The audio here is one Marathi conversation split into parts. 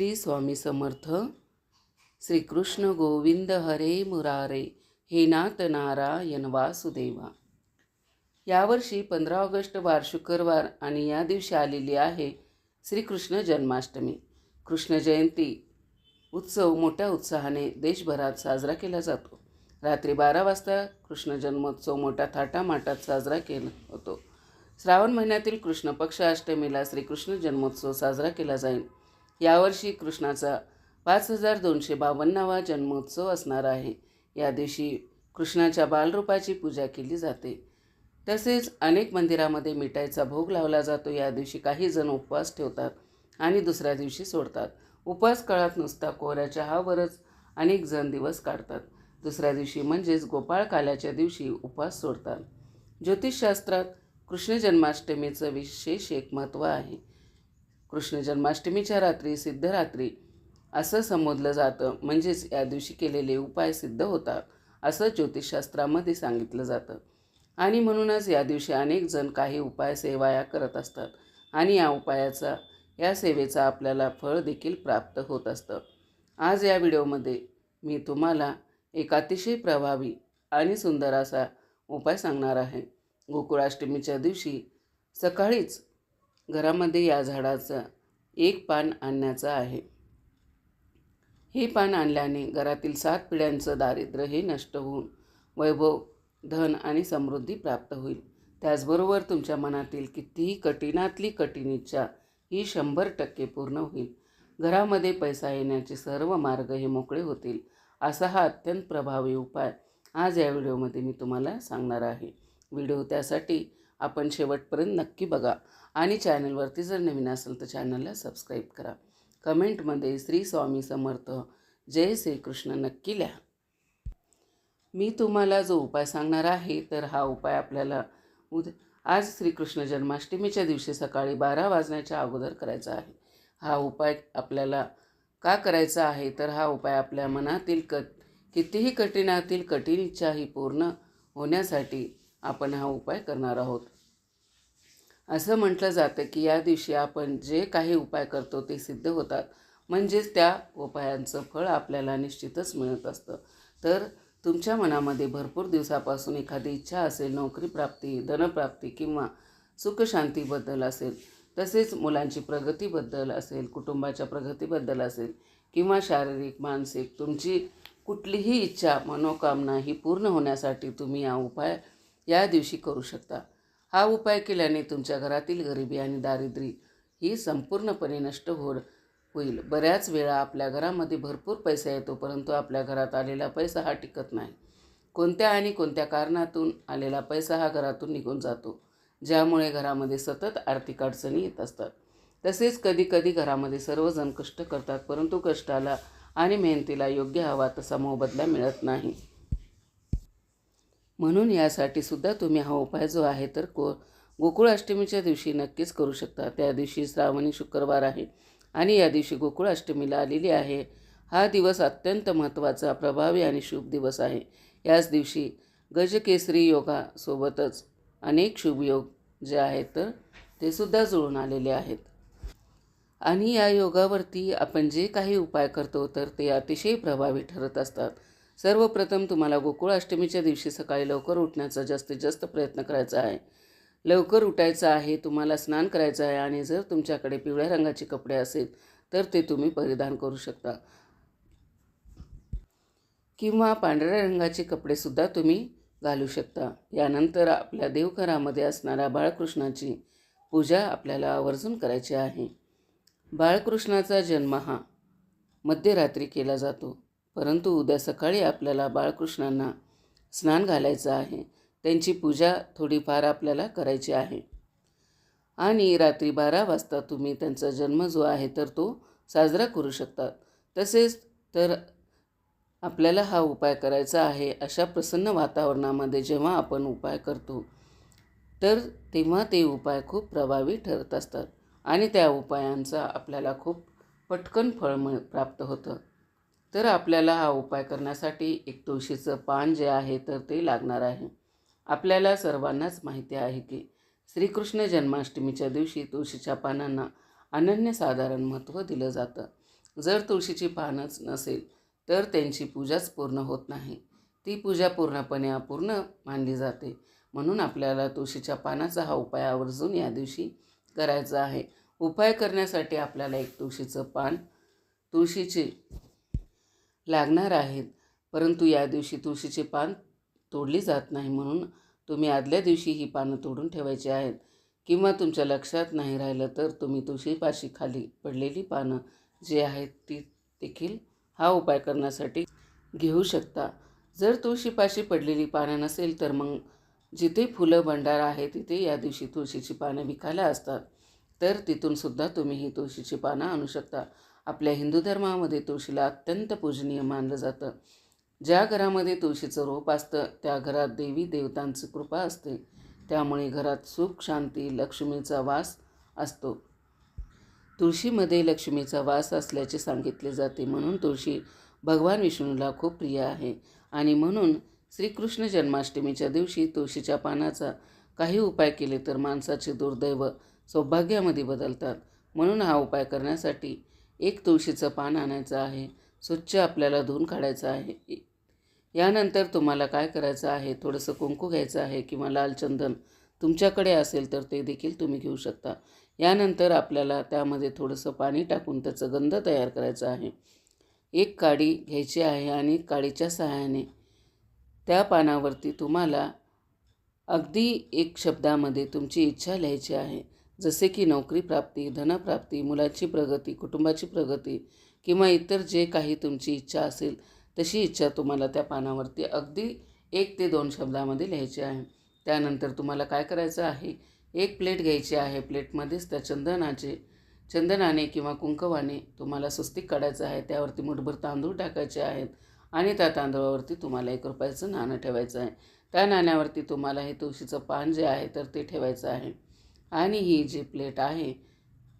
श्री स्वामी समर्थ. श्रीकृष्ण गोविंद हरे मुरारे. हे नाथ नारायण वासुदेवा. यावर्षी पंधरा ऑगस्ट वार शुक्रवार आणि या दिवशी आलेली आहे श्रीकृष्ण जन्माष्टमी. कृष्ण जयंती उत्सव मोठ्या उत्साहाने देशभरात साजरा केला जातो. रात्री बारा वाजता कृष्ण जन्मोत्सव मोठ्या थाटामाटात साजरा केला होतो. श्रावण महिन्यातील कृष्ण पक्ष अष्टमीला श्रीकृष्ण जन्मोत्सव साजरा केला जाईल. यावर्षी कृष्णाचा पाच हजार दोनशे बावन्नावा जन्मोत्सव असणार आहे. या दिवशी कृष्णाच्या बालरूपाची पूजा केली जाते. तसेच अनेक मंदिरामध्ये मिठाईचा भोग लावला जातो. या दिवशी काही जण उपवास ठेवतात आणि दुसऱ्या दिवशी सोडतात. उपवास काळात नुसता कोऱ्या चहावरच अनेक जण दिवस काढतात. दुसऱ्या दिवशी म्हणजेच गोपाळकाल्याच्या दिवशी उपवास सोडतात. ज्योतिषशास्त्रात कृष्ण जन्माष्टमीचं विशेष एक महत्त्व आहे. कृष्ण जन्माष्टमीच्या रात्री सिद्धरात्री असं संबोधलं जातं. म्हणजेच या दिवशी केलेले उपाय सिद्ध होतात असं ज्योतिषशास्त्रामध्ये सांगितलं जातं. आणि म्हणूनच या दिवशी अनेक जण काही उपाय सेवाया करत असतात आणि या उपायाचा या सेवेचा आपल्याला फळ देखील प्राप्त होत असतं. आज या व्हिडिओमध्ये मी तुम्हाला एक अतिशय प्रभावी आणि सुंदर असा उपाय सांगणार आहे. गोकुळाष्टमीच्या दिवशी सकाळीच घरामध्ये या झाडाचं एक पान आणण्याचं आहे. हे पान आणल्याने घरातील सात पिढ्यांचं दारिद्र्य हे नष्ट होऊन वैभव धन आणि समृद्धी प्राप्त होईल. त्याचबरोबर तुमच्या मनातील कितीही कठीणातली कठीण इच्छा ही शंभर टक्के पूर्ण होईल. घरामध्ये पैसा येण्याचे सर्व मार्ग हे मोकळे होतील असा हा अत्यंत प्रभावी उपाय आज या व्हिडिओमध्ये मी तुम्हाला सांगणार आहे. व्हिडिओ त्यासाठी आपण शेवटपर्यंत नक्की बघा. आणि चॅनलवरती जर नवीन असेल तर चॅनलला सबस्क्राईब करा. कमेंटमध्ये श्री स्वामी समर्थ. जय श्रीकृष्ण नक्की लिहा. मी तुम्हाला जो उपाय सांगणार आहे तर हा उपाय आपल्याला उद आज श्रीकृष्ण जन्माष्टमीच्या दिवशी सकाळी बारा वाजण्याच्या अगोदर करायचा आहे. हा उपाय आपल्याला का करायचा आहे? तर हा उपाय आपल्या मनातील क कितीही कठीणातील कठीण इच्छा ही पूर्ण होण्यासाठी आपण हा उपाय करणार आहोत. असं म्हटलं जातं की या दिवशी आपण जे काही उपाय करतो ते सिद्ध होतात. म्हणजेच त्या उपायांचं फळ आपल्याला निश्चितच मिळत असतं. तर तुमच्या मनामध्ये भरपूर दिवसापासून एखादी इच्छा असेल नोकरी प्राप्ती धनप्राप्ती किंवा सुखशांतीबद्दल असेल तसेच मुलांची प्रगतीबद्दल असेल कुटुंबाच्या प्रगतीबद्दल असेल किंवा शारीरिक मानसिक तुमची कुठलीही इच्छा मनोकामना ही पूर्ण होण्यासाठी तुम्ही हा उपाय या दिवशी करू शकता. हा उपाय केल्याने तुमच्या घरातील गरिबी आणि दारिद्र्य ही संपूर्णपणे नष्ट हो होईल. बऱ्याच वेळा आपल्या घरामध्ये भरपूर पैसा येतो परंतु आपल्या घरात आलेला पैसा हा टिकत नाही. कोणत्या आणि कोणत्या कारणातून आलेला पैसा हा घरातून निघून जातो ज्यामुळे घरामध्ये सतत आर्थिक अडचणी येत असतात. तसेच कधीकधी घरामध्ये सर्वजण कष्ट करतात परंतु कष्टाला आणि मेहनतीला योग्य हवा तसा मोबदला मिळत नाही. म्हणून यासाठी सुद्धा तुम्ही हा उपाय जो आहे तर को गोकुळाष्टमीच्या दिवशी नक्कीच करू शकता. त्या दिवशी श्रावणी शुक्रवार आहे आणि या दिवशी गोकुळाष्टमीला आलेली आहे. हा दिवस अत्यंत महत्त्वाचा प्रभावी आणि शुभ दिवस आहे. याच दिवशी गजकेसरी योगासोबतच अनेक शुभयोग जे आहेत तर ते सुद्धा जुळून आलेले आहेत. आणि या योगावरती आपण जे काही उपाय करतो तर ते अतिशय प्रभावी ठरत असतात. सर्वप्रथम तुम्हाला गोकुळाष्टमीच्या दिवशी सकाळी लवकर उठण्याचा जास्तीत जास्त प्रयत्न करायचा आहे. लवकर उठायचं आहे तुम्हाला स्नान करायचं आहे आणि जर तुमच्याकडे पिवळ्या रंगाचे कपडे असेल तर ते तुम्ही परिधान करू शकता. किंवा पांढऱ्या रंगाचे कपडेसुद्धा तुम्ही घालू शकता. यानंतर आपल्या देवघरामध्ये असणाऱ्या बाळकृष्णाची पूजा आपल्याला आवर्जून करायची आहे. बाळकृष्णाचा जन्म हा मध्यरात्री केला जातो. परंतु उद्या सकाळी आपल्याला बाळकृष्णांना स्नान घालायचं आहे. त्यांची पूजा थोडीफार आपल्याला करायची आहे. आणि रात्री बारा वाजता तुम्ही त्यांचा जन्म जो आहे तर तो साजरा करू शकतात. तसेच तर आपल्याला हा उपाय करायचा आहे अशा प्रसन्न वातावरणामध्ये जेव्हा आपण उपाय करतो तर तेव्हा ते उपाय खूप प्रभावी ठरत असतात आणि त्या उपायांचा आपल्याला खूप पटकन फळ मिळ प्राप्त होतं. तर आपल्याला हा उपाय करण्यासाठी एक तुळशीचं पान जे आहे तर ते लागणार आहे. आपल्याला सर्वांनाच माहिती आहे की श्रीकृष्ण जन्माष्टमीच्या दिवशी तुळशीच्या पानांना अनन्यसाधारण महत्त्व दिलं जातं. जर तुळशीची पानच नसेल तर त्यांची पूजाच पूर्ण होत नाही. ती पूजा पूर्णपणे अपूर्ण मानली जाते. म्हणून आपल्याला तुळशीच्या पानाचा हा उपाय आवर्जून या दिवशी करायचा आहे. उपाय करण्यासाठी आपल्याला एक तुळशीचं पान तुळशीची लागणार आहेत. परंतु या दिवशी तुळशीचे पान तोडली जात नाही म्हणून तुम्ही आदल्या दिवशी ही पानं तोडून ठेवायची आहेत. किंवा तुमच्या लक्षात नाही राहिलं तर तुम्ही तुळशीपाशी खाली पडलेली पानं जी आहेत ती देखील हा उपाय करण्यासाठी घेऊ शकता. जर तुळशीपाशी पडलेली पानं नसेल तर मग जिथे फुलं भंडार आहे तिथे या दिवशी तुळशीची पानं विकायला असतात. तर तिथून सुद्धा तुम्ही ही तुळशीची पानं आणू शकता. आपल्या हिंदू धर्मामध्ये तुळशीला अत्यंत पूजनीय मानलं जातं. ज्या घरामध्ये तुळशीचं रोप असतं त्या घरात देवी देवतांची कृपा असते. त्यामुळे घरात सुख शांती लक्ष्मीचा वास असतो. तुळशीमध्ये लक्ष्मीचा वास असल्याचे सांगितले जाते म्हणून तुळशी भगवान विष्णूला खूप प्रिय आहे. आणि म्हणून श्रीकृष्ण जन्माष्टमीच्या दिवशी तुळशीच्या पानाचा काही उपाय केले तर माणसाचे दुर्दैव सौभाग्यामध्ये बदलतात. म्हणून हा उपाय करण्यासाठी एक तुळशीचं पान आणायचं आहे स्वच्छ आपल्याला धुवून काढायचं आहे. यानंतर तुम्हाला काय करायचं आहे? थोडंसं कुंकू घ्यायचं आहे किंवा लाल चंदन तुमच्याकडे असेल तर ते देखील तुम्ही घेऊ शकता. यानंतर आपल्याला त्यामध्ये थोडंसं पाणी टाकून त्याचं गंध तयार करायचं आहे. एक काडी घ्यायची आहे आणि काडीच्या सहाय्याने त्या पानावरती तुम्हाला अगदी एक शब्दामध्ये तुमची इच्छा लिहायची आहे. जसे की नोकरी प्राप्ती धनप्राप्ती मुलाची प्रगती कुटुंबाची प्रगती किंवा इतर जे काही तुमची इच्छा असेल तशी इच्छा तुम्हाला त्या पानावरती अगदी एक ते दोन शब्दामध्ये लिहायची आहे. त्यानंतर तुम्हाला काय करायचं आहे? एक प्लेट घ्यायची आहे. प्लेटमध्येच त्या चंदनाचे चंदनाने किंवा कुंकवाने तुम्हाला सुस्तिक काढायचं आहे. त्यावरती मुठभर तांदूळ टाकायचे आहेत आणि त्या तांदूळावरती तुम्हाला एक रुपयाचं नाणं ठेवायचं आहे. त्या नाण्यावरती तुम्हाला हे तुळशीचं पान जे आहे तर ते ठेवायचं आहे. आणि ही जी प्लेट आहे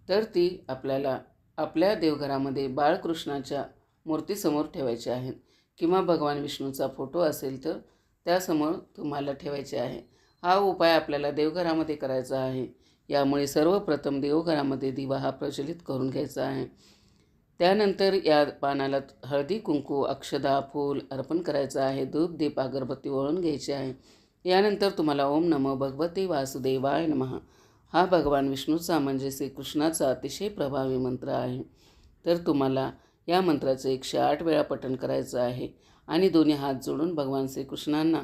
तर ती आपल्याला आपल्या देवघरामध्ये बाळकृष्णाच्या मूर्तीसमोर ठेवायची आहेत किंवा भगवान विष्णूचा फोटो असेल तर त्यासमोर तुम्हाला ठेवायचे आहे. हा उपाय आपल्याला देवघरामध्ये करायचा आहे. यामुळे सर्वप्रथम देवघरामध्ये दिवा हा प्रचलित करून घ्यायचा आहे. त्यानंतर या पानाला हळदी कुंकू अक्षदा फूल अर्पण करायचं आहे. धूप दीप अगरबत्ती वळून घ्यायची आहे. यानंतर तुम्हाला ओम नमो भगवती वासुदेवाय नमः. हा भगवान विष्णूचा म्हणजे श्रीकृष्णाचा अतिशय प्रभावी मंत्र आहे. तर तुम्हाला या मंत्राचं एकशे आठ वेळा पठण करायचं आहे आणि दोन्ही हात जोडून भगवान श्रीकृष्णांना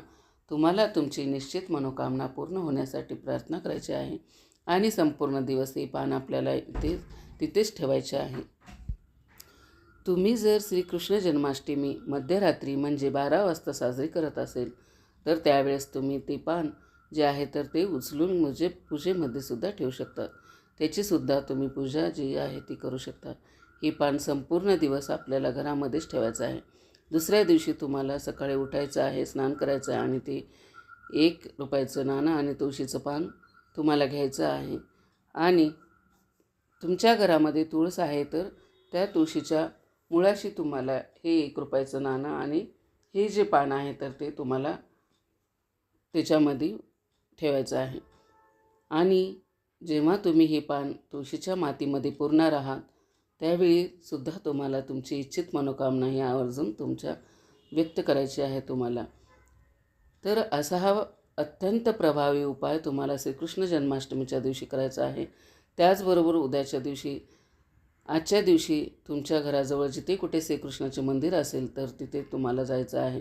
तुम्हाला तुमची निश्चित मनोकामना पूर्ण होण्यासाठी प्रार्थना करायची आहे आणि संपूर्ण दिवस हे पान आपल्याला इथे तिथेच ठेवायचे आहे. तुम्ही जर श्रीकृष्ण जन्माष्टमी मध्यरात्री म्हणजे बारा वाजता साजरी करत असेल तर त्यावेळेस तुम्ही ते पान जे आहे तर ते उचलून म्हणजे पूजेमध्ये सुद्धा ठेवू शकतात त्याचीसुद्धा तुम्ही पूजा जी आहे ती करू शकता. ही पान संपूर्ण दिवस आपल्याला घरामध्येच ठेवायचं आहे. दुसऱ्या दिवशी तुम्हाला सकाळी उठायचं आहे स्नान करायचं आहे आणि ते एक रुपयाचं नाणं आणि तुळशीचं पान तुम्हाला घ्यायचं आहे. आणि तुमच्या घरामध्ये तुळस आहे तर त्या तुळशीच्या मुळाशी तुम्हाला हे एक रुपयाचं नाणं आणि हे जे पान आहे तर ते तुम्हाला त्याच्यामध्ये ठेवायचं आहे. आणि जेव्हा तुम्ही हे पान तुळशीच्या मातीमध्ये पुरणार आहात त्यावेळी सुद्धा तुम्हाला तुमची इच्छित मनोकामना ही आवर्जून तुमच्या व्यक्त करायची आहे तुम्हाला. तर असा हा अत्यंत प्रभावी उपाय तुम्हाला श्रीकृष्ण जन्माष्टमीच्या दिवशी करायचा आहे. त्याचबरोबर उद्याच्या दिवशी आजच्या दिवशी तुमच्या घराजवळ जिथे कुठे श्रीकृष्णाचे मंदिर असेल तर तिथे तुम्हाला जायचं आहे.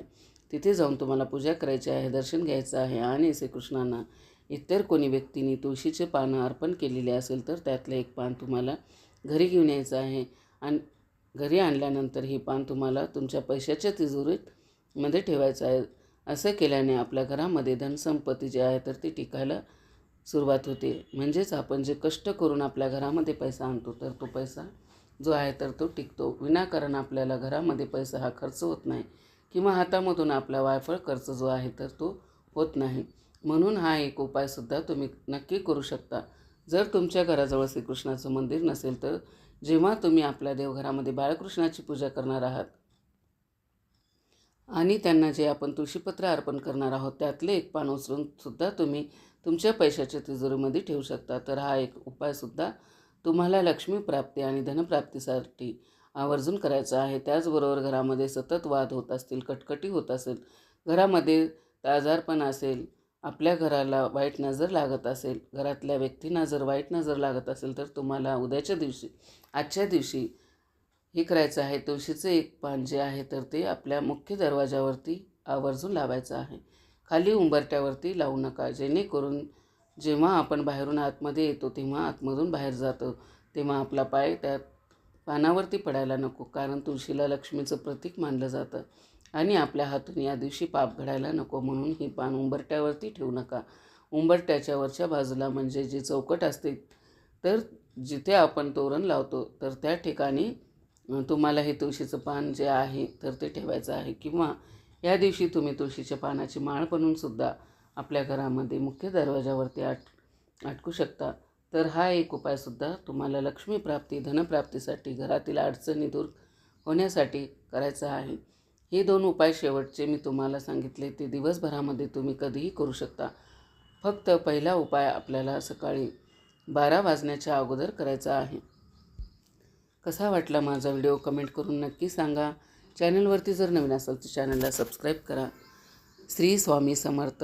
तिथे जाऊन तुम्हाला पूजा करायची आहे दर्शन घ्यायचं आहे आणि श्रीकृष्णांना इतर कोणी व्यक्तीने तुळशीचे पानं अर्पण केलेले असेल तर त्यातलं एक पान तुम्हाला घरी घेऊन यायचं आहे. आणि घरी आणल्यानंतर ही पान तुम्हाला तुमच्या पैशाच्या तिजोरीत मध्ये ठेवायचं आहे. असं केल्याने आपल्या घरामध्ये धनसंपत्ती जी आहे तर ती टिकायला सुरुवात होते. म्हणजेच आपण जे कष्ट करून आपल्या घरामध्ये पैसा आणतो तर तो पैसा जो आहे तर तो टिकतो. विनाकारण आपल्याला घरामध्ये पैसा हा खर्च होत नाही. किंवा हातामधून आपला वायफळ खर्च जो आहे तर तो होत नाही. म्हणून हा एक उपायसुद्धा तुम्ही नक्की करू शकता. जर तुमच्या घराजवळ श्रीकृष्णाचं मंदिर नसेल तर जेव्हा तुम्ही आपल्या देवघरामध्ये बाळकृष्णाची पूजा करणार आहात आणि त्यांना जे आपण तुळशीपत्र अर्पण करणार आहोत त्यातले एक पान उचलून सुद्धा तुम्ही तुमच्या पैशाच्या तिजोरीमध्ये ठेवू शकता. तर हा एक उपायसुद्धा तुम्हाला लक्ष्मी प्राप्ती आणि धनप्राप्तीसाठी आवर्जून करायचं आहे. त्याचबरोबर घरामध्ये सतत वाद होत असतील कटकटी होत असेल घरामध्ये आजारपण असेल आपल्या घराला वाईट नजर लागत असेल घरातल्या व्यक्तींना जर वाईट नजर लागत असेल तर तुम्हाला उद्याच्या दिवशी आजच्या दिवशी हे करायचं आहे. तुळशीचं एक पान जे आहे तर ते आपल्या मुख्य दरवाजावरती आवर्जून लावायचं आहे. खाली उंबरट्यावरती लावू नका. जेणेकरून जेव्हा आपण बाहेरून आतमध्ये येतो तेव्हा आतमधून बाहेर जातो. तेव्हा आपला पाय त्या पानावरती पडायला नको कारण तुळशीला लक्ष्मीचं प्रतीक मानलं जातं. आणि आपल्या हातून या दिवशी पाप घडायला नको म्हणून ही पान उंबरट्यावरती ठेवू नका. उंबरट्याच्या वरच्या बाजूला म्हणजे जी चौकट असते तर जिथे आपण तोरण लावतो तर त्या ठिकाणी तुम्हाला हे तुळशीचं पान जे आहे तर ते ठेवायचं आहे. किंवा या दिवशी तुम्ही तुळशीच्या पानाची माळ बनवूनसुद्धा आपल्या घरामध्ये मुख्य दरवाजावरती आट अटकू शकता. तर हा एक उपायसुद्धा तुम्हाला लक्ष्मीप्राप्ती धनप्राप्तीसाठी घरातील अडचणी दूर होण्यासाठी करायचा आहे. हे दोन उपाय शेवटचे मी तुम्हाला सांगितले. ते दिवसभरामध्ये तुम्ही कधीही करू शकता. फक्त पहिला उपाय आपल्याला सकाळी बारा वाजण्याच्या अगोदर करायचा आहे. कसा वाटला माझा व्हिडिओ कमेंट करून नक्की सांगा. चॅनलवरती जर नवीन असाल तर चॅनलला सबस्क्राईब करा. श्री स्वामी समर्थ.